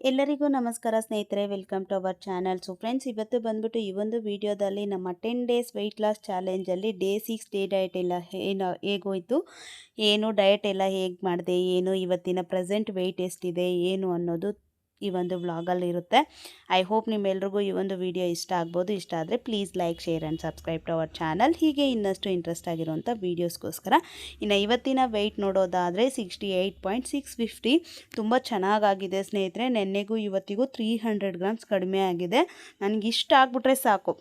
ಎಲ್ಲರಿಗೂ ನಮಸ್ಕಾರ ಸ್ನೇಹಿತರೆ, welcome to our channel. So friends ಇವತ್ತು ಬಂದ್ಬಿಟ್ಟು ಈ ಒಂದು ವಿಡಿಯೋದಲ್ಲಿ ನಮ್ಮ ಟೆನ್ ಡೇಸ್ ವೆಯ್ಟ್ ಲಾಸ್ ಚಾಲೆಂಜಲ್ಲಿ ಡೇ ಸಿಕ್ಸ್ ಡೇ ಡಯಟ್ ಎಲ್ಲ ಏನು ಹೇಗೋಯ್ತು, ಏನು ಡಯಟ್ ಎಲ್ಲ ಹೇಗೆ ಮಾಡಿದೆ, ಏನು ಇವತ್ತಿನ ಪ್ರೆಸೆಂಟ್ ವೆಯ್ಟ್ ಎಷ್ಟಿದೆ, ಏನು ಅನ್ನೋದು ಈ ಒಂದು ವ್ಲಾಗಲ್ಲಿ ಇರುತ್ತೆ. ಐ ಹೋಪ್ ನಿಮ್ಮೆಲ್ರಿಗೂ ಈ ಒಂದು ವಿಡಿಯೋ ಇಷ್ಟ ಆಗ್ಬೋದು. ಇಷ್ಟ ಆದರೆ please like share and subscribe to our channel ಹೀಗೆ ಇನ್ನಷ್ಟು ಇಂಟ್ರೆಸ್ಟ್ ಆಗಿರುವಂಥ ವೀಡಿಯೋಸ್ಗೋಸ್ಕರ ಇನ್ನು ಇವತ್ತಿನ ವೆಯ್ಟ್ ನೋಡೋದಾದರೆ sixty eight point six fifty ತುಂಬ ಚೆನ್ನಾಗಾಗಿದೆ ಸ್ನೇಹಿತರೆ. ನೆನ್ನೆಗೂ ಇವತ್ತಿಗೂ ತ್ರೀ ಹಂಡ್ರೆಡ್ ಗ್ರಾಮ್ಸ್ ಕಡಿಮೆ ಆಗಿದೆ. ನನಗೆ ಇಷ್ಟ ಆಗಿಬಿಟ್ರೆ ಸಾಕು.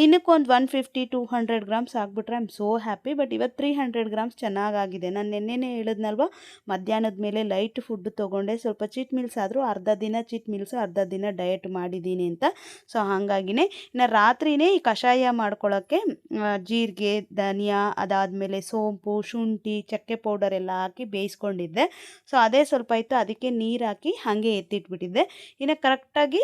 ದಿನಕ್ಕೊಂದು one fifty two hundred grams ಆಗಿಬಿಟ್ರೆ I am so happy but ಇವತ್ತು ತ್ರೀ ಹಂಡ್ರೆಡ್ ಗ್ರಾಮ್ಸ್ ಚೆನ್ನಾಗಾಗಿದೆ. ನಾನು ನೆನ್ನೆನೇ ಹೇಳಿದ್ನಲ್ವ? ಮಧ್ಯಾಹ್ನದ ಮೇಲೆ ಲೈಟ್ ಫುಡ್ ತೊಗೊಂಡೆ. ಸ್ವಲ್ಪ ಚೀಟ್ ಮೀಲ್ಸ್ ಆದರೂ ಅರ್ಧ ದಿನ ಚೀಟ್ ಮೀಲ್ಸ್ ಅರ್ಧ ದಿನ ಡಯಟ್ ಮಾಡಿದ್ದೀನಿ ಅಂತ. ಸೊ ಹಾಗಾಗಿನೇ ಇನ್ನು ರಾತ್ರಿನೇ ಈ ಕಷಾಯ ಮಾಡ್ಕೊಳ್ಳೋಕ್ಕೆ ಜೀರಿಗೆ, ಧನಿಯಾ, ಅದಾದಮೇಲೆ ಸೋಂಪು, ಶುಂಠಿ, ಚಕ್ಕೆ ಪೌಡರ್ ಎಲ್ಲ ಹಾಕಿ ಬೇಯಿಸ್ಕೊಂಡಿದ್ದೆ. ಸೊ ಅದೇ ಸ್ವಲ್ಪ ಇತ್ತು, ಅದಕ್ಕೆ ನೀರು ಹಾಕಿ ಹಾಗೆ ಎತ್ತಿಟ್ಬಿಟ್ಟಿದ್ದೆ. ಇನ್ನು ಕರೆಕ್ಟಾಗಿ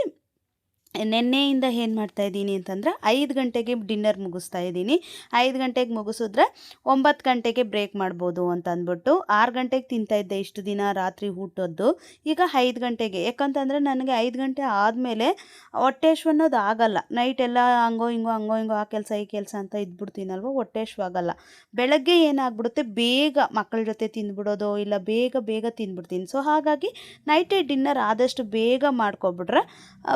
ನೆನ್ನೆಯಿಂದ ಏನು ಮಾಡ್ತಾ ಇದ್ದೀನಿ ಅಂತಂದ್ರೆ ಐದು ಗಂಟೆಗೆ ಡಿನ್ನರ್ ಮುಗಿಸ್ತಾ ಇದ್ದೀನಿ. ಐದು ಗಂಟೆಗೆ ಮುಗಿಸಿದ್ರೆ ಒಂಬತ್ತು ಗಂಟೆಗೆ ಬ್ರೇಕ್ ಮಾಡ್ಬೋದು ಅಂತ ಅಂದ್ಬಿಟ್ಟು ಆರು ಗಂಟೆಗೆ ತಿಂತಾ ಇದ್ದೆ ಇಷ್ಟು ದಿನ ರಾತ್ರಿ ಊಟದ್ದು. ಈಗ ಐದು ಗಂಟೆಗೆ. ಯಾಕಂತಂದರೆ ನನಗೆ ಐದು ಗಂಟೆ ಆದಮೇಲೆ ಹೊಟ್ಟೆ ಹಶ್ವು ಅನ್ನೋದು ಆಗಲ್ಲ. ನೈಟ್ ಎಲ್ಲ ಹಂಗೋ ಹಿಂಗೋ ಹಂಗೋ ಹಿಂಗೋ ಆ ಕೆಲಸ ಈ ಕೆಲಸ ಅಂತ ಇದ್ಬಿಡ್ತೀನಲ್ವ? ಹೊಟ್ಟೆ ಹಶ್ವು ಆಗಲ್ಲ. ಬೆಳಗ್ಗೆ ಏನಾಗ್ಬಿಡುತ್ತೆ? ಬೇಗ ಮಕ್ಕಳ ಜೊತೆ ತಿಂದ್ಬಿಡೋದು ಇಲ್ಲ ಬೇಗ ಬೇಗ ತಿಂದ್ಬಿಡ್ತೀನಿ. ಸೊ ಹಾಗಾಗಿ ನೈಟೇ ಡಿನ್ನರ್ ಆದಷ್ಟು ಬೇಗ ಮಾಡ್ಕೊಬಿಟ್ರೆ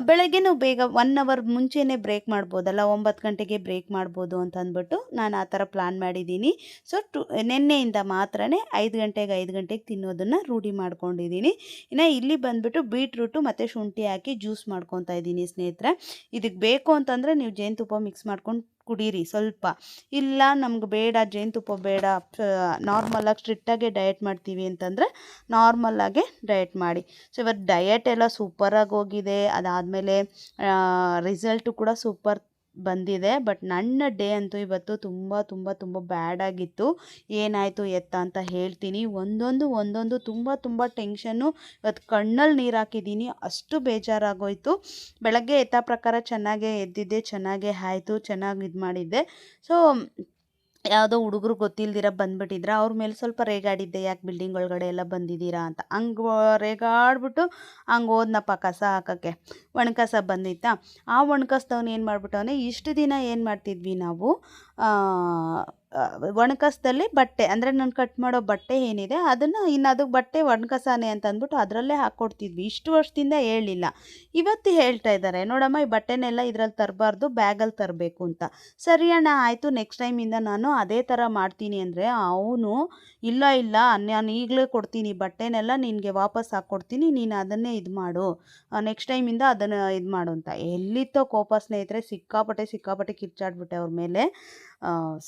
ಬೆಳಗ್ಗೆ ಬೆಳಗ್ಗೆನೂ ಬೇಗ ಒನ್ ಅವರ್ ಮುಂಚೆನೇ ಬ್ರೇಕ್ ಮಾಡ್ಬೋದಲ್ಲ, ಒಂಬತ್ತು ಗಂಟೆಗೆ ಬ್ರೇಕ್ ಮಾಡ್ಬೋದು ಅಂತ ಅಂದ್ಬಿಟ್ಟು ನಾನು ಆ ಥರ ಪ್ಲ್ಯಾನ್ ಮಾಡಿದ್ದೀನಿ. ಸೊ ಟು, ನಿನ್ನೆಯಿಂದ ಮಾತ್ರ ಐದು ಗಂಟೆಗೆ ಐದು ಗಂಟೆಗೆ ತಿನ್ನೋದನ್ನು ರೂಢಿ ಮಾಡ್ಕೊಂಡಿದ್ದೀನಿ. ಇನ್ನು ಇಲ್ಲಿ ಬಂದುಬಿಟ್ಟು ಬೀಟ್ರೂಟು ಮತ್ತು ಶುಂಠಿ ಹಾಕಿ ಜ್ಯೂಸ್ ಮಾಡ್ಕೊತಾ ಇದ್ದೀನಿ ಸ್ನೇಹಿತರೆ. ಇದಕ್ಕೆ ಬೇಕು ಅಂತಂದರೆ ನೀವು ಜೇನುತುಪ್ಪ ಮಿಕ್ಸ್ ಮಾಡ್ಕೊಂಡು ಕುಡೀರಿ ಸ್ವಲ್ಪ. ಇಲ್ಲ ನಮ್ಗೆ ಬೇಡ ಜೇನುತುಪ್ಪ ಬೇಡ ನಾರ್ಮಲಾಗಿ ಸ್ಟ್ರಿಕ್ಟಾಗೆ ಡಯಟ್ ಮಾಡ್ತೀವಿ ಅಂತಂದರೆ ನಾರ್ಮಲಾಗೆ ಡಯಟ್ ಮಾಡಿ. ಸೊ ಇವತ್ತು ಡಯಟ್ ಎಲ್ಲ ಸೂಪರಾಗಿ ಹೋಗಿದೆ. ಅದಾದಮೇಲೆ ರಿಸಲ್ಟು ಕೂಡ ಸೂಪರ್ ಬಂದಿದೆ. ಬಟ್ ನನ್ನ ಡೇ ಅಂತೂ ಇವತ್ತು ತುಂಬ ತುಂಬ ತುಂಬ ಬ್ಯಾಡ್ ಆಗಿತ್ತು ಏನಾಯಿತು, ಎತ್ತ ಅಂತ ಹೇಳ್ತೀನಿ. ಒಂದೊಂದು ಒಂದೊಂದು ತುಂಬ ತುಂಬ ಟೆನ್ಷನ್ನು ಇವತ್ತು ಕಣ್ಣಲ್ಲಿ ನೀರು ಹಾಕಿದ್ದೀನಿ. ಅಷ್ಟು ಬೇಜಾರಾಗೋಯಿತು. ಬೆಳಗ್ಗೆ ಎತ್ತ ಪ್ರಕಾರ ಚೆನ್ನಾಗೇ ಎದ್ದಿದ್ದೆ, ಚೆನ್ನಾಗೇ ಆಯಿತು, ಚೆನ್ನಾಗಿ ಇದು ಮಾಡಿದ್ದೆ ಸೊ ಯಾವುದೋ ಹುಡುಗರು ಗೊತ್ತಿಲ್ದಿರ ಬಂದ್ಬಿಟ್ಟಿದ್ರ, ಅವ್ರ ಮೇಲೆ ಸ್ವಲ್ಪ ರೇಗಾಡಿದ್ದೆ, ಯಾಕೆ ಬಿಲ್ಡಿಂಗ್ ಒಳಗಡೆ ಎಲ್ಲ ಬಂದಿದ್ದೀರಾ ಅಂತ. ಹಂಗೆ ರೇಗಾಡ್ಬಿಟ್ಟು ಹಂಗೆ ಹೋದ್ನಪ್ಪ ಕಸ ಹಾಕೋಕ್ಕೆ. ಒಣಕಸ ಬಂದಿತ್ತಾ? ಆ ಒಣಕಸ್ದವ್ನ ಏನು ಮಾಡ್ಬಿಟ್ಟವನೇ, ಇಷ್ಟು ದಿನ ಏನು ಮಾಡ್ತಿದ್ವಿ ನಾವು? ಒಣಕಸದಲ್ಲಿ ಬಟ್ಟೆ, ಅಂದರೆ ನಾನು ಕಟ್ ಮಾಡೋ ಬಟ್ಟೆ ಏನಿದೆ, ಅದನ್ನು ಇನ್ನು ಅದು ಬಟ್ಟೆ ಒಣಕಸಾನೆ ಅಂತ ಅಂದ್ಬಿಟ್ಟು ಅದರಲ್ಲೇ ಹಾಕ್ಕೊಡ್ತಿದ್ವಿ ಇಷ್ಟು ವರ್ಷದಿಂದ ಹೇಳಿಲ್ಲ. ಇವತ್ತು ಹೇಳ್ತಾ ಇದ್ದಾರೆ, ನೋಡಮ್ಮ, ಈ ಬಟ್ಟೆನೆಲ್ಲ ಇದರಲ್ಲಿ ತರಬಾರ್ದು, ಬ್ಯಾಗಲ್ಲಿ ತರಬೇಕು ಅಂತ. ಸರಿ ಅಣ್ಣ, ಆಯಿತು ನೆಕ್ಸ್ಟ್ ಟೈಮಿಂದ ನಾನು ಅದೇ ಥರ ಮಾಡ್ತೀನಿ ಅಂದರೆ ಅವನು, ಇಲ್ಲ ಇಲ್ಲ, ನಾನು ಈಗಲೇ ಕೊಡ್ತೀನಿ ಬಟ್ಟೆನೆಲ್ಲ, ನಿನಗೆ ವಾಪಸ್ ಹಾಕ್ಕೊಡ್ತೀನಿ ನೀನು ಅದನ್ನೇ ಇದು ಮಾಡು. ನೆಕ್ಸ್ಟ್ ಟೈಮಿಂದ ಅದನ್ನು ಇದು ಮಾಡು ಅಂತ. ಎಲ್ಲಿತ್ತೋ ಕೋಪ ಸ್ನೇಹಿತರೆ, ಸಿಕ್ಕಾಪಟ್ಟೆ ಸಿಕ್ಕಾಪಟ್ಟೆ ಕಿರ್ಚಾಡ್ಬಿಟ್ಟೆ ಅವ್ರ ಮೇಲೆ.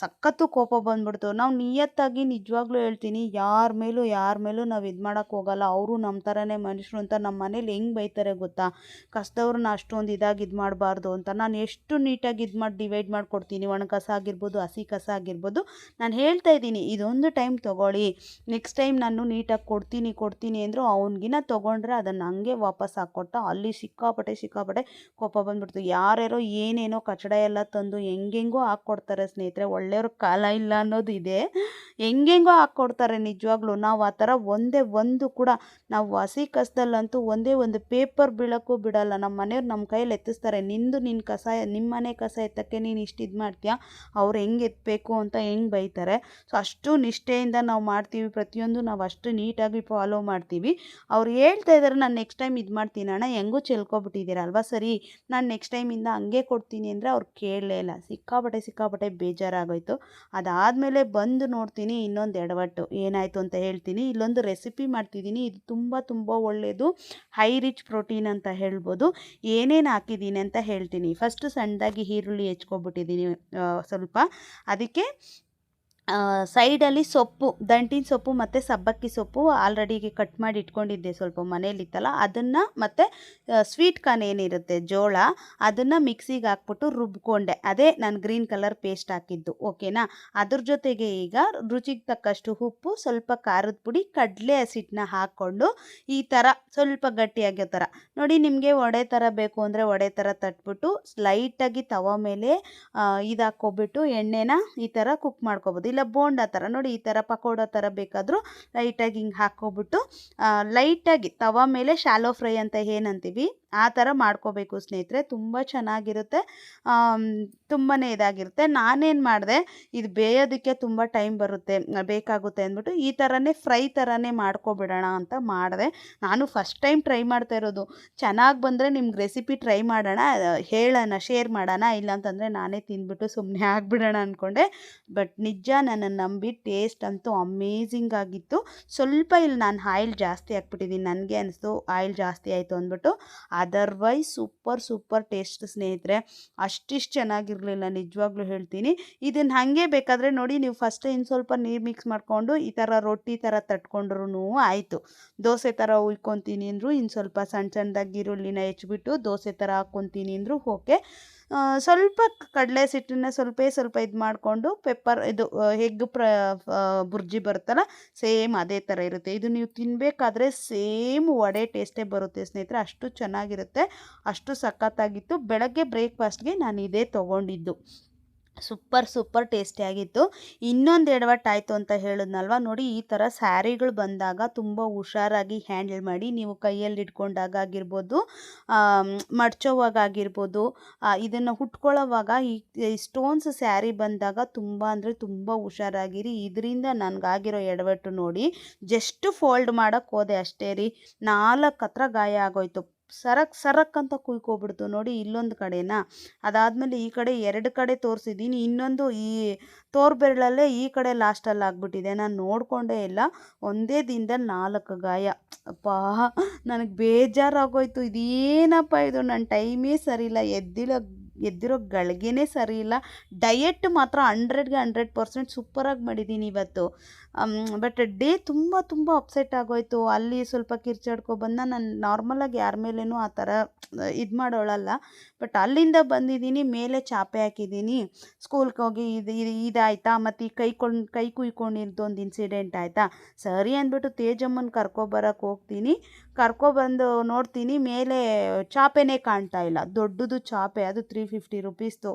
ಸಖತ್ತು ಕೋಪ ಬಂದ್ಬಿಡ್ತು. ನಾವು ನಿಯತ್ತಾಗಿ ನಿಜವಾಗ್ಲೂ ಹೇಳ್ತೀನಿ, ಯಾರ ಮೇಲೂ ಯಾರ ಮೇಲೂ ನಾವು ಇದು ಮಾಡೋಕ್ಕೆ ಹೋಗಲ್ಲ. ಅವರು ನಮ್ಮ ಥರನೇ ಮನುಷ್ಯರು ಅಂತ ನಮ್ಮ ಮನೇಲಿ ಹೆಂಗೆ ಬೈತಾರೆ ಗೊತ್ತಾ? ಕಸದವ್ರನ್ನ ಅಷ್ಟೊಂದು ಇದಾಗಿ ಇದು ಮಾಡಬಾರ್ದು ಅಂತ. ನಾನು ಎಷ್ಟು ನೀಟಾಗಿ ಇದು ಮಾಡಿ, ಡಿವೈಡ್ ಮಾಡಿಕೊಡ್ತೀನಿ. ಒಣ ಕಸ ಆಗಿರ್ಬೋದು, ಹಸಿ ಕಸ ಆಗಿರ್ಬೋದು. ನಾನು ಹೇಳ್ತಾ ಇದ್ದೀನಿ, ಇದೊಂದು ಟೈಮ್ ತೊಗೊಳ್ಳಿ. ನೆಕ್ಸ್ಟ್ ಟೈಮ್ ನಾನು ನೀಟಾಗಿ ಕೊಡ್ತೀನಿ ಕೊಡ್ತೀನಿ ಅಂದರೂ ಅವ್ನಿಗಿನ ತೊಗೊಂಡ್ರೆ ಅದನ್ನು ಹಂಗೆ ವಾಪಸ್ ಹಾಕ್ಕೊಟ್ಟ ಅಲ್ಲಿ ಸಿಕ್ಕಾಪಟ್ಟೆ ಸಿಕ್ಕಾಪಟ್ಟೆ ಕೋಪ ಬಂದ್ಬಿಡ್ತು. ಯಾರ್ಯಾರೋ ಏನೇನೋ ಕಚಡ ಎಲ್ಲ ತಂದು ಹೆಂಗೆಂಗೋ ಹಾಕ್ಕೊಡ್ತಾರೆ ಸ್ನೇಹಿತರೆ, ಒಳ್ಳೆಯವ್ರ ಕಾಲ ಇಲ್ಲ ಅನ್ನೋದು ಇದೆ. ಹೆಂಗೆಂಗೋ ಹಾಕ್ಕೊಡ್ತಾರೆ ನಿಜವಾಗ್ಲೂ. ನಾವು ಆ ಥರ ಒಂದೇ ಒಂದು ಕೂಡ, ನಾವು ಹಸಿ ಕಸದಲ್ಲಂತೂ ಒಂದೇ ಒಂದು ಪೇಪರ್ ಬೀಳೋಕ್ಕೂ ಬಿಡಲ್ಲ. ನಮ್ಮ ಮನೆಯವ್ರು ನಮ್ಮ ಕೈಯಲ್ಲಿ ಎತ್ತಿಸ್ತಾರೆ. ನಿಂದು ನಿನ್ನ ಕಸ ನಿಮ್ಮ ಮನೆ ಕಸ ಎತ್ತಕ್ಕೆ ನೀನು ಇಷ್ಟು ಇದು ಮಾಡ್ತೀಯಾ? ಅವ್ರು ಹೆಂಗೆ ಎತ್ತಬೇಕು ಅಂತ ಹೆಂಗೆ ಬೈತಾರೆ? ಸೊ ಅಷ್ಟು ನಿಷ್ಠೆಯಿಂದ ನಾವು ಮಾಡ್ತೀವಿ. ಪ್ರತಿಯೊಂದು ನಾವು ಅಷ್ಟು ನೀಟಾಗಿ ಫಾಲೋ ಮಾಡ್ತೀವಿ. ಅವ್ರು ಹೇಳ್ತಾ ಇದ್ದಾರೆ ನಾನು ನೆಕ್ಸ್ಟ್ ಟೈಮ್ ಇದು ಮಾಡ್ತೀನಿ ಅಣ್ಣ. ಹೆಂಗೂ ಚೆಲ್ಕೊಬಿಟ್ಟಿದ್ದೀರಲ್ವಾ ಸರಿ, ನಾನು ನೆಕ್ಸ್ಟ್ ಟೈಮಿಂದ ಹಂಗೆ ಕೊಡ್ತೀನಿ ಅಂದರೆ ಅವ್ರು ಕೇಳಲೇ ಇಲ್ಲ. ಸಿಕ್ಕಾಪಟ್ಟೆ ಸಿಕ್ಕಾಪಟ್ಟೆ ಬೇಜಾರಾಗೋಯ್ತು. ಅದಾದಮೇಲೆ ಬಂದು ನೋಡ್ತೀನಿ ಇನ್ನೊಂದು ಎಡವಟ್ಟು. ಏನಾಯಿತು ಅಂತ ಹೇಳ್ತೀನಿ. ಇಲ್ಲೊಂದು ರೆಸಿಪಿ ಮಾಡ್ತಿದ್ದೀನಿ. ಇದು ತುಂಬ ತುಂಬ ಒಳ್ಳೆಯದು ಹೈ ರಿಚ್ ಪ್ರೋಟೀನ್ ಅಂತ ಹೇಳ್ಬೋದು. ಏನೇನು ಹಾಕಿದ್ದೀನಿ ಅಂತ ಹೇಳ್ತೀನಿ. ಫಸ್ಟು ಸಣ್ಣದಾಗಿ ಈರುಳ್ಳಿ ಹೆಚ್ಕೊಬಿಟ್ಟಿದ್ದೀನಿ ಸ್ವಲ್ಪ. ಅದಕ್ಕೆ ಸೈಡಲ್ಲಿ ಸೊಪ್ಪು, ದಂಟಿನ ಸೊಪ್ಪು ಮತ್ತು ಸಬ್ಬಕ್ಕಿ ಸೊಪ್ಪು ಆಲ್ರೆಡಿ ಕಟ್ ಮಾಡಿ ಇಟ್ಕೊಂಡಿದ್ದೆ ಸ್ವಲ್ಪ ಮನೇಲಿತ್ತಲ್ಲ, ಅದನ್ನು ಮತ್ತು ಸ್ವೀಟ್ ಕಾರ್ನ್ ಏನಿರುತ್ತೆ, ಜೋಳ, ಅದನ್ನು ಮಿಕ್ಸಿಗೆ ಹಾಕ್ಬಿಟ್ಟು ರುಬ್ಕೊಂಡೆ. ಅದೇ ನಾನು ಗ್ರೀನ್ ಕಲರ್ ಪೇಸ್ಟ್ ಹಾಕಿದ್ದು ಓಕೆನಾ ಅದ್ರ ಜೊತೆಗೆ ಈಗ ರುಚಿಗೆ ತಕ್ಕಷ್ಟು ಉಪ್ಪು, ಸ್ವಲ್ಪ ಖಾರದ ಪುಡಿ, ಕಡಲೆ ಹಸಿಟ್ಟನ್ನ ಹಾಕ್ಕೊಂಡು ಈ ಥರ ಸ್ವಲ್ಪ ಗಟ್ಟಿಯಾಗೋ ಥರ ನೋಡಿ ನಿಮಗೆ ವಡೆ ಥರ ಬೇಕು ಅಂದರೆ ಒಡೆ ಥರ ತಟ್ಬಿಟ್ಟು ಲೈಟಾಗಿ ತವ ಮೇಲೆ ಇದು ಹಾಕ್ಕೊಬಿಟ್ಟು ಎಣ್ಣೆನ ಈ ಥರ ಕುಕ್ ಮಾಡ್ಕೊಬೋದು. ಇಲ್ಲ ಇಲ್ಲ ಬೋಂಡ ಥರ. ನೋಡಿ ಈ ಥರ ಪಕೋಡ ಥರ ಬೇಕಾದರೂ ಲೈಟಾಗಿ ಹಿಂಗೆ ಹಾಕ್ಕೊಬಿಟ್ಟು ಲೈಟಾಗಿ ತವ ಮೇಲೆ ಶಾಲೋ ಫ್ರೈ ಅಂತ ಏನಂತೀವಿ? ಆ ಥರ ಮಾಡ್ಕೋಬೇಕು ಸ್ನೇಹಿತರೆ. ತುಂಬ ಚೆನ್ನಾಗಿರುತ್ತೆ. ತುಂಬಾ ಇದಾಗಿರುತ್ತೆ. ನಾನೇನು ಮಾಡಿದೆ, ಇದು ಬೇಯೋದಕ್ಕೆ ತುಂಬ ಟೈಮ್ ಬರುತ್ತೆ, ಬೇಕಾಗುತ್ತೆ ಅಂದ್ಬಿಟ್ಟು ಈ ಥರನೇ, ಫ್ರೈ ಥರನೇ ಮಾಡ್ಕೊಬಿಡೋಣ ಅಂತ ಮಾಡಿದೆ. ನಾನು ಫಸ್ಟ್ ಟೈಮ್ ಟ್ರೈ ಮಾಡ್ತಾ ಇರೋದು. ಚೆನ್ನಾಗಿ ಬಂದರೆ ನಿಮ್ಗೆ ರೆಸಿಪಿ ಟ್ರೈ ಮಾಡೋಣ, ಹೇಳೋಣ, ಶೇರ್ ಮಾಡೋಣ, ಇಲ್ಲಾಂತಂದರೆ ನಾನೇ ತಿಂದ್ಬಿಟ್ಟು ಸುಮ್ಮನೆ ಆಗಿಬಿಡೋಣ ಅಂದ್ಕೊಂಡೆ ಬಟ್ ನಿಜ ನನ್ನನ್ನು ನಂಬಿ ಟೇಸ್ಟ್ ಅಂತೂ ಅಮೇಝಿಂಗ್ ಆಗಿತ್ತು. ಸ್ವಲ್ಪ ಇಲ್ಲಿ ನಾನು ಆಯಿಲ್ ಜಾಸ್ತಿ ಹಾಕ್ಬಿಟ್ಟಿದ್ದೀನಿ. ನನಗೆ ಅನಿಸ್ತು, ಆಯಿಲ್ ಜಾಸ್ತಿ ಆಯಿತು ಅಂದ್ಬಿಟ್ಟು. ಅದರ್ವೈಸ್ ಸೂಪರ್ ಸೂಪರ್ ಟೇಸ್ಟ್ ಸ್ನೇಹಿತರೆ, ಅಷ್ಟಿಷ್ಟು ಚೆನ್ನಾಗಿರಲಿಲ್ಲ, ನಿಜವಾಗ್ಲೂ ಹೇಳ್ತೀನಿ. ಇದನ್ನು ಹಾಗೆ ಬೇಕಾದರೆ ನೋಡಿ, ನೀವು ಫಸ್ಟ್ ಇನ್ನು ಸ್ವಲ್ಪ ನೀರು ಮಿಕ್ಸ್ ಮಾಡಿಕೊಂಡು, ಈ ಥರ ರೊಟ್ಟಿ ಥರ ತಟ್ಕೊಂಡ್ರೂ ಆಯಿತು. ದೋಸೆ ಥರ ಉಯ್ಕೊತೀನಿ ಅಂದರು ಇನ್ನು ಸ್ವಲ್ಪ ಸಣ್ಣ ಸಣ್ಣದಾಗಿ ಈರುಳ್ಳಿನ ಹೆಚ್ಚಿಬಿಟ್ಟು ದೋಸೆ ಥರ ಹಾಕ್ಕೊತೀನಿ ಅಂದರು ಓಕೆ ಸ್ವಲ್ಪ ಕಡಲೆ ಸಿಟ್ಟನ್ನ ಸ್ವಲ್ಪ ಸ್ವಲ್ಪ ಇದು ಮಾಡಿಕೊಂಡು ಪೆಪ್ಪರ್ ಇದು ಹೆಗ್ ಪ್ರ ಬುರ್ಜಿ ಬರುತ್ತಲ್ಲ ಸೇಮ್ ಅದೇ ಥರ ಇರುತ್ತೆ. ಇದು ನೀವು ತಿನ್ನಬೇಕಾದ್ರೆ ಸೇಮ್ ವಡೆ ಟೇಸ್ಟೇ ಬರುತ್ತೆ ಸ್ನೇಹಿತರೆ. ಅಷ್ಟು ಚೆನ್ನಾಗಿರುತ್ತೆ. ಅಷ್ಟು ಸಖತ್ತಾಗಿತ್ತು. ಬೆಳಗ್ಗೆ ಬ್ರೇಕ್ಫಾಸ್ಟ್ಗೆ ನಾನು ಇದೇ ತೊಗೊಂಡಿದ್ದು. ಸೂಪರ್ ಸೂಪರ್ ಟೇಸ್ಟಿಯಾಗಿತ್ತು ಇನ್ನೊಂದು ಎಡವಟ್ಟಾಯಿತು ಅಂತ ಹೇಳಿದ್ನಲ್ವ? ನೋಡಿ, ಈ ಥರ ಸ್ಯಾರಿಗಳು ಬಂದಾಗ ತುಂಬ ಹುಷಾರಾಗಿ ಹ್ಯಾಂಡಲ್ ಮಾಡಿ ನೀವು ಕೈಯಲ್ಲಿ ಇಟ್ಕೊಂಡಾಗ ಆಗಿರ್ಬೋದು ಮಡ್ಚೋವಾಗ ಆಗಿರ್ಬೋದು ಇದನ್ನು ಉಟ್ಕೊಳ್ಳೋವಾಗ ಈ ಸ್ಟೋನ್ಸ್ ಸ್ಯಾರಿ ಬಂದಾಗ ತುಂಬ ಅಂದರೆ ತುಂಬ ಹುಷಾರಾಗಿರಿ. ಇದರಿಂದ ನನಗಾಗಿರೋ ಎಡವಟ್ಟು ನೋಡಿ, ಜಸ್ಟ್ ಫೋಲ್ಡ್ ಮಾಡೋಕ್ಕೆ ಹೋದೆ ಅಷ್ಟೇ ರೀ. ನಾಲ್ಕು ಹತ್ರ ಗಾಯ ಆಗೋಯ್ತು. ಸರಕ್ ಸರಕ್ ಅಂತ ಕುಯ್ಕೊಬಿಡ್ತು ನೋಡಿ ಇಲ್ಲೊಂದು ಕಡೆನ. ಅದಾದಮೇಲೆ ಈ ಕಡೆ ಎರಡು ಕಡೆ ತೋರಿಸಿದ್ದೀನಿ. ಇನ್ನೊಂದು ಈ ತೋರ್ಬೆರಳಲ್ಲೇ ಈ ಕಡೆ ಲಾಸ್ಟಲ್ಲಿ ಆಗ್ಬಿಟ್ಟಿದೆ. ನಾನು ನೋಡಿಕೊಂಡೇ ಇಲ್ಲ. ಒಂದೇ ದಿನದಲ್ಲಿ ನಾಲ್ಕು ಗಾಯ. ಅಪ್ಪಾ, ನನಗೆ ಬೇಜಾರಾಗೋಯ್ತು. ಇದೇನಪ್ಪ ಇದು? ನನ್ನ ಟೈಮೇ ಸರಿಯಿಲ್ಲ. ಎದ್ದಿರೋ ಎದ್ದಿರೋ ಗಳಿಗೆನೇ ಸರಿ ಇಲ್ಲ ಡಯೆಟ್ ಮಾತ್ರ ಹಂಡ್ರೆಡ್ಗೆ ಹಂಡ್ರೆಡ್ ಪರ್ಸೆಂಟ್ ಸೂಪರಾಗಿ ಮಾಡಿದ್ದೀನಿ ಇವತ್ತು. ಬಟ್ ಡೇ ತುಂಬ ತುಂಬ ಅಪ್ಸೆಟ್ ಆಗೋಯ್ತು. ಅಲ್ಲಿ ಸ್ವಲ್ಪ ಕಿರ್ಚಾಡ್ಕೊ ಬಂದ ನಾನು ನಾರ್ಮಲಾಗಿ ಯಾರ ಮೇಲೇನು ಆ ಥರ ಇದು ಮಾಡೋಳಲ್ಲ. ಬಟ್ ಅಲ್ಲಿಂದ ಬಂದಿದ್ದೀನಿ, ಮೇಲೆ ಚಾಪೆ ಹಾಕಿದ್ದೀನಿ. ಸ್ಕೂಲ್ಗೆ ಹೋಗಿ ಇದು ಇದು, ಇದಾಯ್ತಾ? ಮತ್ತು ಈ ಕೈ ಕೊಂಡು, ಕೈ ಕುಯ್ಕೊಂಡಿದ್ದು ಒಂದು ಇನ್ಸಿಡೆಂಟ್ ಆಯಿತಾ? ಸರಿ ಅಂದ್ಬಿಟ್ಟು ತೇಜಮ್ಮನ ಕರ್ಕೊಬರಕ್ಕೆ ಹೋಗ್ತೀನಿ. ಕರ್ಕೊಬಂದು ನೋಡ್ತೀನಿ, ಮೇಲೆ ಚಾಪೆನೇ ಕಾಣ್ತಾ ಇಲ್ಲ. ದೊಡ್ಡದು ಚಾಪೆ, ಅದು ತ್ರೀ ಫಿಫ್ಟಿ ರುಪೀಸ್ದು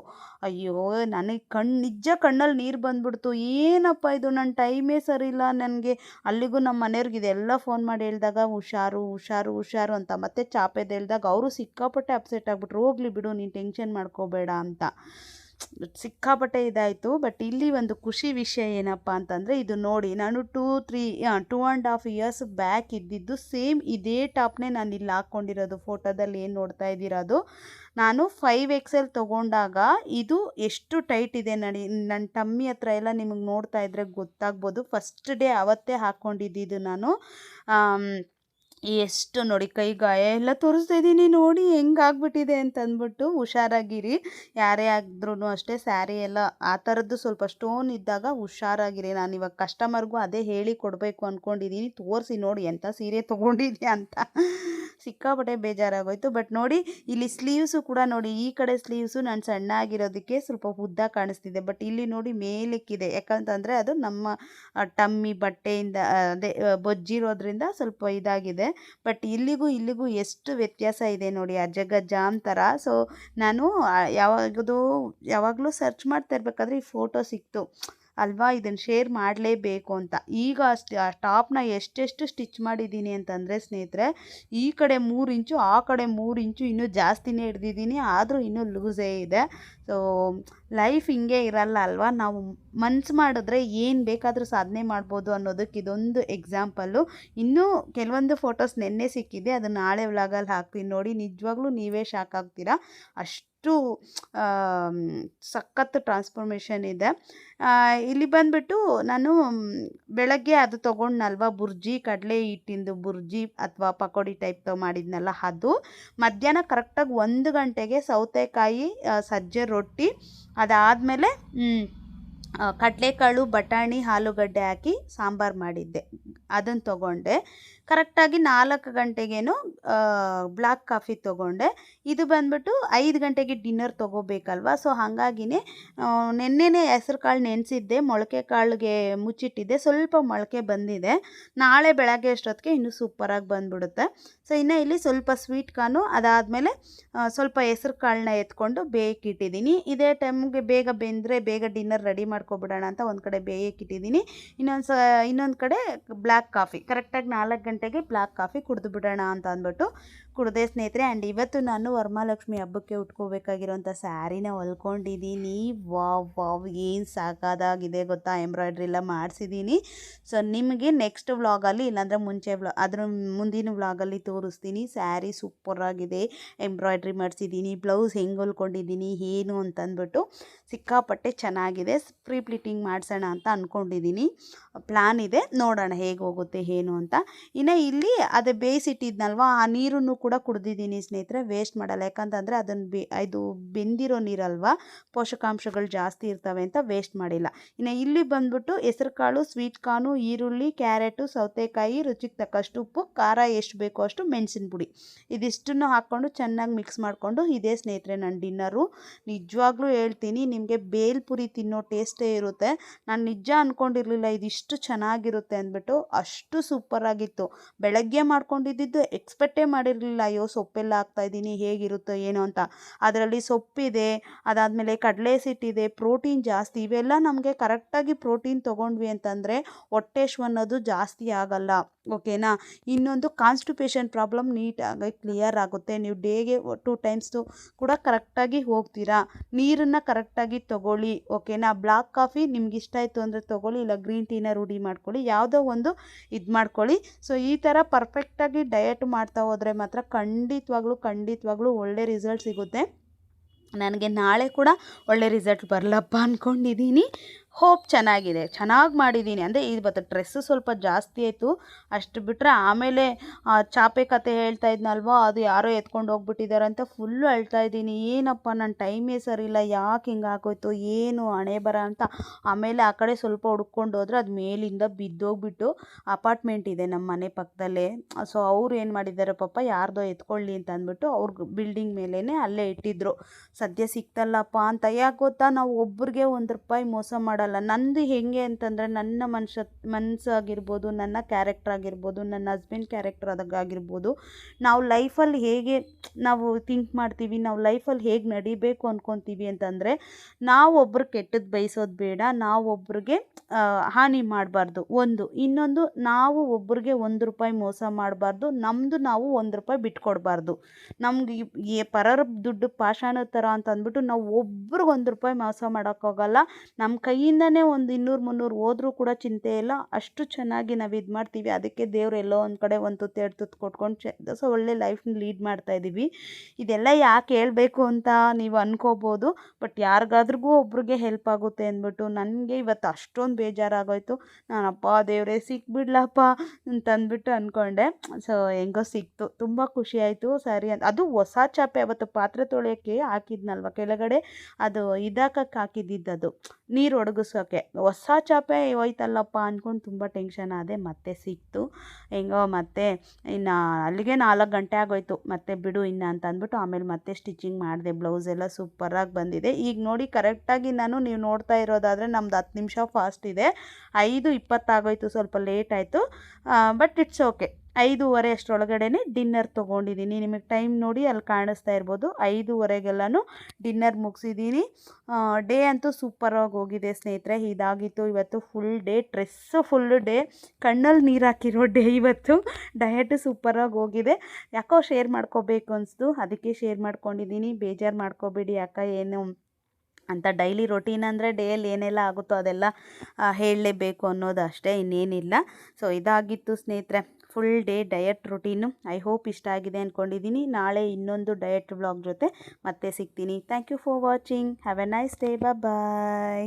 ಅಯ್ಯೋ, ನನಗೆ ಕಣ್ಣು ನಿಜ ಕಣ್ಣಲ್ಲಿ ನೀರು ಬಂದ್ಬಿಡ್ತು. ಏನಪ್ಪ ಇದು? ನನ್ನ ಟೈಮೇ ಸರಿ ಇಲ್ಲ ನನಗೆ. ಅಲ್ಲಿಗೂ ನಮ್ಮ ಮನೆಯವ್ರಿಗೆ ಇದೆಲ್ಲ ಫೋನ್ ಮಾಡಿ ಹೇಳಿದಾಗ, ಹುಷಾರು ಹುಷಾರು ಹುಷಾರು ಅಂತ ಮತ್ತೆ ಚಾಪೆದ ಹೇಳಿದಾಗ, ಅವರು ಸಿಕ್ಕಾಪಟ್ಟೆ ಅಪ್ಸೆಟ್ ಆಗ್ಬಿಟ್ರು. ಹೋಗ್ಲಿ ಬಿಡು, ನೀನು ಟೆನ್ಷನ್ ಮಾಡ್ಕೋಬೇಡ ಅಂತ. ಸಿಕ್ಕಾಪಟ್ಟೆ ಇದಾಯಿತು ಬಟ್ ಇಲ್ಲಿ ಒಂದು ಖುಷಿ ವಿಷಯ ಏನಪ್ಪ ಅಂತಂದರೆ ಇದು ನೋಡಿ ನಾನು two three two and half years back ಇದ್ದಿದ್ದು ಸೇಮ್ ಇದೇ ಟಾಪ್ನೇ ನಾನು ಇಲ್ಲಿ ಹಾಕ್ಕೊಂಡಿರೋದು ಫೋಟೋದಲ್ಲಿ ಏನು ನೋಡ್ತಾ ಇದ್ದೀರಾ ಅದು. ನಾನು ಫೈವ್ ಎಕ್ಸೆಲ್ ತೊಗೊಂಡಾಗ ಇದು ಎಷ್ಟು ಟೈಟ್ ಇದೆ ನಡಿ ನನ್ನ ಟಮ್ಮಿ ಹತ್ರ ಎಲ್ಲ ನಿಮಗೆ ನೋಡ್ತಾ ಇದ್ರೆ ಗೊತ್ತಾಗ್ಬೋದು. ಫಸ್ಟ್ ಡೇ ಅವತ್ತೇ ಹಾಕ್ಕೊಂಡಿದ್ದಿದ್ದು ನಾನು. ಎಷ್ಟು ನೋಡಿ ಕೈ ಗಾಯ ಎಲ್ಲ ತೋರಿಸ್ತಾ ಇದ್ದೀನಿ, ನೋಡಿ ಹೆಂಗಾಗ್ಬಿಟ್ಟಿದೆ ಅಂತ ಅಂದ್ಬಿಟ್ಟು ಹುಷಾರಾಗಿರಿ. ಯಾರೇ ಆದ್ರೂ ಅಷ್ಟೇ ಸ್ಯಾರಿ ಎಲ್ಲ ಆ ಥರದ್ದು ಸ್ವಲ್ಪ ಸ್ಟೋನ್ ಇದ್ದಾಗ ಹುಷಾರಾಗಿರಿ. ನಾನು ಇವಾಗ ಕಸ್ಟಮರ್ಗೂ ಅದೇ ಹೇಳಿ ಕೊಡಬೇಕು ಅಂದ್ಕೊಂಡಿದ್ದೀನಿ ತೋರಿಸಿ ನೋಡಿ ಎಂಥ ಸೀರೆ ತೊಗೊಂಡಿದ್ಯಾ ಅಂತ. ಸಿಕ್ಕಾಪಟ್ಟೆ ಬೇಜಾರಾಗೋಯ್ತು. ಬಟ್ ನೋಡಿ, ಇಲ್ಲಿ ಸ್ಲೀವ್ಸು ಕೂಡ ನೋಡಿ, ಈ ಕಡೆ ಸ್ಲೀವ್ಸು ನಾನು ಸಣ್ಣ ಆಗಿರೋದಕ್ಕೆ ಸ್ವಲ್ಪ ಉದ್ದ ಕಾಣಿಸ್ತಿದೆ. ಬಟ್ ಇಲ್ಲಿ ನೋಡಿ ಮೇಲಕ್ಕಿದೆ. ಯಾಕಂತಂದರೆ ಅದು ನಮ್ಮ ಟಮ್ಮಿ ಬಟ್ಟೆಯಿಂದ ಅದೇ ಬೊಜ್ಜಿರೋದ್ರಿಂದ ಸ್ವಲ್ಪ ಇದಾಗಿದೆ. ಬಟ್ ಇಲ್ಲಿಗೂ ಇಲ್ಲಿಗೂ ಎಷ್ಟು ವ್ಯತ್ಯಾಸ ಇದೆ ನೋಡಿ ಅಜಗಜಾಮ್ ಥರ ಸೊ ನಾನು ಯಾವಾಗದು, ಯಾವಾಗಲೂ ಸರ್ಚ್ ಮಾಡ್ತಾ ಇರಬೇಕಾದ್ರೆ ಈ ಫೋಟೋ ಸಿಕ್ತು. ಅಲ್ವಾ ಇದನ್ನು ಶೇರ್ ಮಾಡಲೇಬೇಕು ಅಂತ. ಈಗ ಅಷ್ಟು, ಆ ಟಾಪ್ನ ಎಷ್ಟೆಷ್ಟು ಸ್ಟಿಚ್ ಮಾಡಿದ್ದೀನಿ ಅಂತಂದರೆ ಸ್ನೇಹಿತರೆ, ಈ ಕಡೆ ಮೂರು ಇಂಚು, ಆ ಕಡೆ ಮೂರು ಇಂಚು ಇನ್ನೂ ಜಾಸ್ತಿನೇ ಹಿಡ್ದಿದ್ದೀನಿ, ಆದರೂ ಇನ್ನೂ ಲೂಸೇ ಇದೆ. ಸೊ ಲೈಫ್ ಹಿಂಗೆ ಇರಲ್ಲ ಅಲ್ವಾ? ನಾವು ಮನ್ಸು ಮಾಡಿದ್ರೆ ಏನು ಬೇಕಾದರೂ ಸಾಧನೆ ಮಾಡ್ಬೋದು ಅನ್ನೋದಕ್ಕೆ ಇದೊಂದು ಎಕ್ಸಾಂಪಲ್ಲು ಇನ್ನೂ ಕೆಲವೊಂದು ಫೋಟೋಸ್ ನೆನ್ನೆ ಸಿಕ್ಕಿದೆ, ಅದನ್ನು ನಾಳೆ ವ್ಲಾಗಲ್ಲಿ ಹಾಕ್ತೀನಿ. ನೋಡಿ, ನಿಜವಾಗ್ಲೂ ನೀವೇ ಶಾಕ್ ಆಗ್ತೀರಾ? ಅಷ್ಟು ಆಮ್, ಸಖತ್ ಟ್ರಾನ್ಸ್ಫಾರ್ಮೇಷನ್ ಇದೆ. ಇಲ್ಲಿ ಬಂದುಬಿಟ್ಟು ನಾನು ಬೆಳಗ್ಗೆ ಅದು ತೊಗೊಂಡ್ನಲ್ವ ಬುರ್ಜಿ ಕಡಲೆ ಹಿಟ್ಟಿಂದು ಬುರ್ಜಿ ಅಥವಾ ಪಕೋಡಿ ಟೈಪ್ ಮಾಡಿದ್ನಲ್ಲ ಅದು. ಮಧ್ಯಾಹ್ನ ಕರೆಕ್ಟಾಗಿ ಒಂದು ಗಂಟೆಗೆ ಸೌತೆಕಾಯಿ ಸಜ್ಜೆ ರೊಟ್ಟಿ ಅದಾದಮೇಲೆ ಕಡಲೆಕಾಳು ಬಟಾಣಿ ಆಲೂಗಡ್ಡೆ ಹಾಕಿ ಸಾಂಬಾರು ಮಾಡಿದ್ದೆ. ಅದನ್ನು ತೊಗೊಂಡೆ. ಕರೆಕ್ಟಾಗಿ ನಾಲ್ಕು ಗಂಟೆಗೇನು ಬ್ಲ್ಯಾಕ್ ಕಾಫಿ ತೊಗೊಂಡೆ. ಇದು ಬಂದ್ಬಿಟ್ಟು ಐದು ಗಂಟೆಗೆ ಡಿನ್ನರ್ ತೊಗೋಬೇಕಲ್ವ? ಸೊ, ಹಾಗಾಗಿನೇ ನೆನ್ನೆನೇ ಹೆಸ್ರು ಕಾಳು ನೆನೆಸಿದ್ದೆ, ಮೊಳಕೆ ಕಾಳಿಗೆ ಮುಚ್ಚಿಟ್ಟಿದ್ದೆ, ಸ್ವಲ್ಪ ಮೊಳಕೆ ಬಂದಿದೆ. ನಾಳೆ ಬೆಳಗ್ಗೆ ಅಷ್ಟೊತ್ತಿಗೆ ಇನ್ನೂ ಸೂಪರಾಗಿ ಬಂದ್ಬಿಡುತ್ತೆ. ಸೊ, ಇನ್ನು ಇಲ್ಲಿ ಸ್ವಲ್ಪ ಸ್ವೀಟ್ ಕಾನು ಅದಾದಮೇಲೆ ಸ್ವಲ್ಪ ಹೆಸ್ರು ಕಾಳನ್ನ ಎತ್ಕೊಂಡು ಬೇಯಕ್ಕಿಟ್ಟಿದ್ದೀನಿ ಇದೇ ಟೈಮ್ಗೆ ಬೇಗ ಬೆಂದರೆ ಬೇಗ ಡಿನ್ನರ್ ರೆಡಿ ಮಾಡ್ಕೊಬಿಡೋಣ ಅಂತ ಒಂದು ಕಡೆ ಬೇಯಕ್ಕಿಟ್ಟಿದ್ದೀನಿ ಇನ್ನೊಂದು ಸ ಇನ್ನೊಂದು ಕಡೆ ಬ್ಲ್ಯಾಕ್ ಕಾಫಿ. ಕರೆಕ್ಟಾಗಿ ನಾಲ್ಕು ಗಂಟೆಗೆ ಬ್ಲ್ಯಾಕ್ ಕಾಫಿ ಕುಡಿದು ಬಿಡೋಣ ಅಂತ ಅಂದ್ಬಿಟ್ಟು ಕುಡ್ದೆ ಸ್ನೇಹಿತರೆ ಆ್ಯಂಡ್ ಇವತ್ತು ನಾನು ವರಮಹಾಲಕ್ಷ್ಮಿ ಹಬ್ಬಕ್ಕೆ ಉಟ್ಕೋಬೇಕಾಗಿರೋಂಥ ಸ್ಯಾರಿನ ಹೊಲ್ಕೊಂಡಿದ್ದೀನಿ. ವಾವ್ ವಾವ್, ಏನು ಸಾಕಾದಾಗಿದೆ ಗೊತ್ತಾ? ಎಂಬ್ರಾಯ್ಡ್ರಿ ಎಲ್ಲ ಮಾಡಿಸಿದ್ದೀನಿ. ಸೊ ನಿಮಗೆ ನೆಕ್ಸ್ಟ್ ವ್ಲಾಗಲ್ಲಿ ಇಲ್ಲಾಂದರೆ ಮುಂಚೆ ವ್ಲಾ ಅದ್ರ ಮುಂದಿನ ವ್ಲಾಗಲ್ಲಿ ತೋರಿಸ್ತೀನಿ. ಸ್ಯಾರಿ ಸೂಪರಾಗಿದೆ ಎಂಬ್ರಾಯ್ಡ್ರಿ ಮಾಡಿಸಿದ್ದೀನಿ ಬ್ಲೌಸ್ ಹೆಂಗೆ ಹೊಲ್ಕೊಂಡಿದ್ದೀನಿ, ಏನು ಅಂತಂದ್ಬಿಟ್ಟು ಸಿಕ್ಕಾಪಟ್ಟೆ ಚೆನ್ನಾಗಿದೆ. ಫ್ರೀ ಪ್ಲಿಟಿಂಗ್ ಮಾಡಿಸೋಣ ಅಂತ ಅಂದ್ಕೊಂಡಿದ್ದೀನಿ ಪ್ಲ್ಯಾನ್ ಇದೆ, ನೋಡೋಣ ಹೇಗೆ ಹೋಗುತ್ತೆ, ಏನು ಅಂತ. ಇನ್ನು ಇಲ್ಲಿ ಅದೇ ಬೇಯಿಸಿಟ್ಟಿದ್ನಲ್ವ, ಆ ನೀರನ್ನು ಕೂಡ ಕುಡ್ದಿದ್ದೀನಿ ಸ್ನೇಹಿತರೆ ವೇಸ್ಟ್ ಮಾಡಲ್ಲ. ಯಾಕಂತಂದರೆ ಅದನ್ನು ಬಿ, ಇದು ಬೆಂದಿರೋ ನೀರಲ್ವ? ಪೋಷಕಾಂಶಗಳು ಜಾಸ್ತಿ ಇರ್ತವೆ ಅಂತ ವೇಸ್ಟ್ ಮಾಡಿಲ್ಲ. ಇನ್ನು ಇಲ್ಲಿ ಬಂದ್ಬಿಟ್ಟು ಹೆಸ್ರುಕಾಳು ಸ್ವೀಟ್ ಕಾರ್ನು ಈರುಳ್ಳಿ ಕ್ಯಾರೆಟು ಸೌತೆಕಾಯಿ, ರುಚಿಗೆ ತಕ್ಕಷ್ಟು ಉಪ್ಪು, ಖಾರ ಎಷ್ಟು ಬೇಕೋ ಅಷ್ಟು ಮೆಣಸಿನ ಪುಡಿ. ಇದಿಷ್ಟನ್ನು ಹಾಕ್ಕೊಂಡು ಚೆನ್ನಾಗಿ ಮಿಕ್ಸ್ ಮಾಡಿಕೊಂಡು ಇದೇ ಸ್ನೇಹಿತರೆ ನನ್ನ ಡಿನ್ನರು ನಿಜವಾಗ್ಲೂ ಹೇಳ್ತೀನಿ, ನಿಮಗೆ ಬೇಲ್ಪುರಿ ತಿನ್ನೋ ಟೇಸ್ಟೇ ಇರುತ್ತೆ. ನಾನು ನಿಜ ಅಂದ್ಕೊಂಡಿರಲಿಲ್ಲ ಇದಿಷ್ಟು ಚೆನ್ನಾಗಿರುತ್ತೆ ಅಂದ್ಬಿಟ್ಟು ಅಷ್ಟು ಸೂಪರಾಗಿತ್ತು ಬೆಳಗ್ಗೆ ಮಾಡ್ಕೊಂಡಿದ್ದು ಎಕ್ಸ್ಪೆಕ್ಟೇ ಮಾಡಿರಲಿಲ್ಲ. ಅಯ್ಯೋ, ಸೊಪ್ಪೆಲ್ಲ ಹಾಕ್ತಾಯಿದ್ದೀನಿ ಹೇಗಿರುತ್ತೋ ಏನೋ ಅಂತ. ಅದರಲ್ಲಿ ಸೊಪ್ಪಿದೆ, ಅದಾದಮೇಲೆ ಕಡಲೆ ಸಿಟ್ಟಿದೆ ಪ್ರೋಟೀನ್ ಜಾಸ್ತಿ, ಇವೆಲ್ಲ ನಮಗೆ ಕರೆಕ್ಟಾಗಿ ಪ್ರೋಟೀನ್ ತೊಗೊಂಡ್ವಿ ಅಂತಂದರೆ, ಹೊಟ್ಟೆ ಅನ್ನೋದು ಜಾಸ್ತಿ ಆಗಲ್ಲ. ಓಕೆನಾ? ಇನ್ನೊಂದು ಕಾನ್ಸ್ಟಿಪೇಷನ್ ಪ್ರಾಬ್ಲಮ್ ನೀಟಾಗಿ ಕ್ಲಿಯರ್ ಆಗುತ್ತೆ. ನೀವು ಡೇಗೆ ಟು ಟೈಮ್ಸು ಕೂಡ ಕರೆಕ್ಟಾಗಿ ಹೋಗ್ತೀರಾ? ನೀರನ್ನು ಕರೆಕ್ಟಾಗಿ ತೊಗೊಳ್ಳಿ, ಓಕೆನಾ? ಬ್ಲಾಕ್ ಕಾಫಿ ನಿಮ್ಗೆ ಇಷ್ಟ ಆಯಿತು ಅಂದರೆ ತೊಗೊಳ್ಳಿ, ಇಲ್ಲ ಗ್ರೀನ್ ಟೀನ ರೂಢಿ ಮಾಡ್ಕೊಳ್ಳಿ, ಯಾವುದೋ ಒಂದು ಇದು ಮಾಡ್ಕೊಳ್ಳಿ. ಸೊ ಈ ಥರ ಪರ್ಫೆಕ್ಟಾಗಿ ಡಯಟ್ ಮಾಡ್ತಾ ಹೋದರೆ ಮಾತ್ರ ಖಂಡಿತವಾಗ್ಲೂ ಖಂಡಿತವಾಗ್ಲೂ ಒಳ್ಳೆ ರಿಸಲ್ಟ್ ಸಿಗುತ್ತೆ. ನನಗೆ ನಾಳೆ ಕೂಡ ಒಳ್ಳೆ ರಿಸಲ್ಟ್ ಬರಲಪ್ಪ ಅಂದ್ಕೊಂಡಿದ್ದೀನಿ ಹೋಪ್ ಚೆನ್ನಾಗಿದೆ. ಚೆನ್ನಾಗಿ ಮಾಡಿದ್ದೀನಿ ಅಂದರೆ ಇವತ್ತು ಡ್ರೆಸ್ಸು ಸ್ವಲ್ಪ ಜಾಸ್ತಿ ಆಯಿತು. ಅಷ್ಟು ಬಿಟ್ಟರೆ ಆಮೇಲೆ ಚಾಪೆ ಕತೆ ಹೇಳ್ತಾ ಇದ್ನಲ್ವ? ಅದು ಯಾರೋ ಎತ್ಕೊಂಡು ಹೋಗ್ಬಿಟ್ಟಿದ್ದಾರೆ ಅಂತ ಫುಲ್ಲು ಅಳ್ತಾ ಇದ್ದೀನಿ. ಏನಪ್ಪ ನನ್ನ ಟೈಮೇ ಸರಿಯಿಲ್ಲ. ಯಾಕೆ ಹಿಂಗೆ ಆಗೋಯ್ತು? ಏನು ಹಣೆ ಬರ ಅಂತ. ಆಮೇಲೆ ಆ ಕಡೆ ಸ್ವಲ್ಪ ಹುಡ್ಕೊಂಡು ಹೋದ್ರೆ ಅದು ಮೇಲಿಂದ ಬಿದ್ದೋಗ್ಬಿಟ್ಟು ಅಪಾರ್ಟ್ಮೆಂಟ್ ಇದೆ ನಮ್ಮ ಮನೆ ಪಕ್ಕದಲ್ಲೇ. ಸೊ ಅವ್ರು ಏನು ಮಾಡಿದ್ದಾರೆ ಪಾಪ, ಯಾರ್ದೋ ಎತ್ಕೊಳ್ಳಿ ಅಂತ ಅಂದ್ಬಿಟ್ಟು ಅವ್ರ ಬಿಲ್ಡಿಂಗ್ ಮೇಲೇ ಅಲ್ಲೇ ಇಟ್ಟಿದ್ರು. ಸದ್ಯ ಸಿಕ್ತಲ್ಲಪ್ಪ ಅಂತ. ಯಾಕೆ ಗೊತ್ತಾ? ನಾವು ಒಬ್ರಿಗೆ ಒಂದು ರೂಪಾಯಿ ಮೋಸ ಮಾಡೋ ಮಾಡಲ್ಲ ನಂದು ಹೇಗೆ ಅಂತಂದರೆ ನನ್ನ ಮನುಷ್ಯ ಮನಸ್ಸು ಆಗಿರ್ಬೋದು ನನ್ನ ಕ್ಯಾರೆಕ್ಟರ್ ಆಗಿರ್ಬೋದು, ನನ್ನ ಹಸ್ಬೆಂಡ್ ಕ್ಯಾರೆಕ್ಟರ್ ಆಗಿರ್ಬೋದು ನಾವು ಲೈಫಲ್ಲಿ ಹೇಗೆ ನಾವು ಥಿಂಕ್ ಮಾಡ್ತೀವಿ, ನಾವು ಲೈಫಲ್ಲಿ ಹೇಗೆ ನಡಿಬೇಕು ಅಂದ್ಕೊತೀವಿ ಅಂತಂದರೆ, ನಾವು ಒಬ್ರು ಕೆಟ್ಟದ್ದು ಬಯಸೋದು ಬೇಡ, ನಾವು ಒಬ್ರಿಗೆ ಹಾನಿ ಮಾಡಬಾರ್ದು. ಒಂದು, ಇನ್ನೊಂದು ನಾವು ಒಬ್ರಿಗೆ ಒಂದು ರೂಪಾಯಿ ಮೋಸ ಮಾಡಬಾರ್ದು ನಮ್ಮದು ನಾವು ಒಂದು ರೂಪಾಯಿ ಬಿಟ್ಕೊಡ್ಬಾರ್ದು. ನಮ್ಗೆ ಪರರ ದುಡ್ಡು ಪಾಷಾಣ ಥರ ಅಂತ ಅಂದ್ಬಿಟ್ಟು ನಾವು ಒಬ್ರಿಗೆ ಒಂದು ರೂಪಾಯಿ ಮೋಸ ಮಾಡೋಕ್ಕಾಗಲ್ಲ ನಮ್ಮ ಕೈಯಿಂದ ಕೈಯಿಂದನೇ ಒಂದು ಇನ್ನೂರು ಮುನ್ನೂರು ಹೋದ್ರೂ ಕೂಡ ಚಿಂತೆ ಇಲ್ಲ. ಅಷ್ಟು ಚೆನ್ನಾಗಿ ನಾವು ಇದು ಮಾಡ್ತೀವಿ. ಅದಕ್ಕೆ ದೇವ್ರು ಎಲ್ಲೋ ಒಂದು ಕಡೆ ಒಂದು ತುತ್ತು, ಎರಡು ತುತ್ತು ಕೊಟ್ಕೊಂಡು ಚ, ಸೊ ಒಳ್ಳೆ ಲೈಫ್ನ ಲೀಡ್ ಮಾಡ್ತಾ ಇದ್ದೀವಿ ಇದೆಲ್ಲ ಯಾಕೆ ಹೇಳಬೇಕು ಅಂತ ನೀವು ಅನ್ಕೋಬೋದು. ಬಟ್ ಯಾರಿಗಾದ್ರಿಗೂ ಒಬ್ರಿಗೆ ಹೆಲ್ಪ್ ಆಗುತ್ತೆ ಅಂದ್ಬಿಟ್ಟು ನನಗೆ ಇವತ್ತು ಅಷ್ಟೊಂದು ಬೇಜಾರಾಗೋಯ್ತು. ನಾನಪ್ಪ ದೇವರೇ ಸಿಕ್ಬಿಡ್ಲಪ್ಪ ಅಂತಂದ್ಬಿಟ್ಟು ಅಂದ್ಕೊಂಡೆ ಸೊ ಹೆಂಗೋ ಸಿಕ್ತು. ತುಂಬ ಖುಷಿ ಆಯಿತು. ಸರಿ ಅಂತ ಅದು ಹೊಸ ಚಾಪೆ ಅವತ್ತು ಪಾತ್ರೆ ತೊಳೆಯೋಕ್ಕೆ ಹಾಕಿದ್ನಲ್ವ ಕೆಳಗಡೆ? ಅದು ಇದಾಕಕ್ಕೆ ಹಾಕಿದ್ದಿದ್ದು ನೀರು ಒಣಗಿಸೋಕ್ಕೆ ಹೊಸ ಚಾಪೆ ಹೋಯ್ತಲ್ಲಪ್ಪ ಅಂದ್ಕೊಂಡು ತುಂಬ ಟೆನ್ಷನ್ ಆದೆ, ಮತ್ತೆ ಸಿಕ್ತು. ಹೆಂಗೋ ಮತ್ತೆ ಇನ್ನು ಅಲ್ಲಿಗೆ ನಾಲ್ಕು ಗಂಟೆ ಆಗೋಯ್ತು. ಮತ್ತೆ ಬಿಡು ಇನ್ನು ಅಂತ ಅಂದ್ಬಿಟ್ಟು ಆಮೇಲೆ ಮತ್ತೆ ಸ್ಟಿಚಿಂಗ್ ಮಾಡಿದೆ. ಬ್ಲೌಸ್ ಎಲ್ಲ ಸೂಪರಾಗಿ ಬಂದಿದೆ. ಈಗ ನೋಡಿ ಕರೆಕ್ಟಾಗಿ ನಾನು ನೀವು ನೋಡ್ತಾ ಇರೋದಾದರೆ ನಮ್ದು ಹತ್ತು ನಿಮಿಷ ಫಾಸ್ಟ್ ಇದೆ. ಐದು ಇಪ್ಪತ್ತಾಗೋಯ್ತು, ಸ್ವಲ್ಪ ಲೇಟ್ ಆಯಿತು. ಬಟ್ ಇಟ್ಸ್ ಓಕೆ ಐದೂವರೆ ಅಷ್ಟರೊಳಗಡೆ ಡಿನ್ನರ್ ತೊಗೊಂಡಿದ್ದೀನಿ. ನಿಮಗೆ ಟೈಮ್ ನೋಡಿ ಅಲ್ಲಿ ಕಾಣಿಸ್ತಾ ಇರ್ಬೋದು. ಐದೂವರೆಗೆಲ್ಲನೂ ಡಿನ್ನರ್ ಮುಗಿಸಿದ್ದೀನಿ. ಡೇ ಅಂತೂ ಸೂಪರಾಗಿ ಹೋಗಿದೆ ಸ್ನೇಹಿತರೆ. ಇದಾಗಿತ್ತು, ಇವತ್ತು full day dress full day ಕಣ್ಣಲ್ಲಿ ನೀರು ಹಾಕಿರೋ ಡೇ ಇವತ್ತು. ಡಯಟ್ ಸೂಪರಾಗಿ ಹೋಗಿದೆ. ಯಾಕೋ ಶೇರ್ ಮಾಡ್ಕೋಬೇಕು ಅನಿಸ್ತು. ಅದಕ್ಕೆ ಶೇರ್ ಮಾಡ್ಕೊಂಡಿದ್ದೀನಿ. ಬೇಜಾರು ಮಾಡ್ಕೋಬೇಡಿ ಅಕ್ಕ, ಏನು ಅಂತ ಡೈಲಿ ರೊಟೀನ್ ಅಂದರೆ ಡೇಯಲ್ಲಿ ಏನೆಲ್ಲ ಆಗುತ್ತೋ ಅದೆಲ್ಲ ಹೇಳಲೇಬೇಕು ಅನ್ನೋದು ಅಷ್ಟೇ, ಇನ್ನೇನಿಲ್ಲ. ಸೊ ಇದಾಗಿತ್ತು ಸ್ನೇಹಿತರೆ. Full day diet routine I hope ಇಷ್ಟ ಆಗಿದೆ ಅಂದ್ಕೊಂಡಿದ್ದೀನಿ ನಾಳೆ ಇನ್ನೊಂದು ಡಯಟ್ ಬ್ಲಾಗ್ ಜೊತೆ ಮತ್ತೆ ಸಿಗ್ತೀನಿ. Thank you for watching have a nice day bye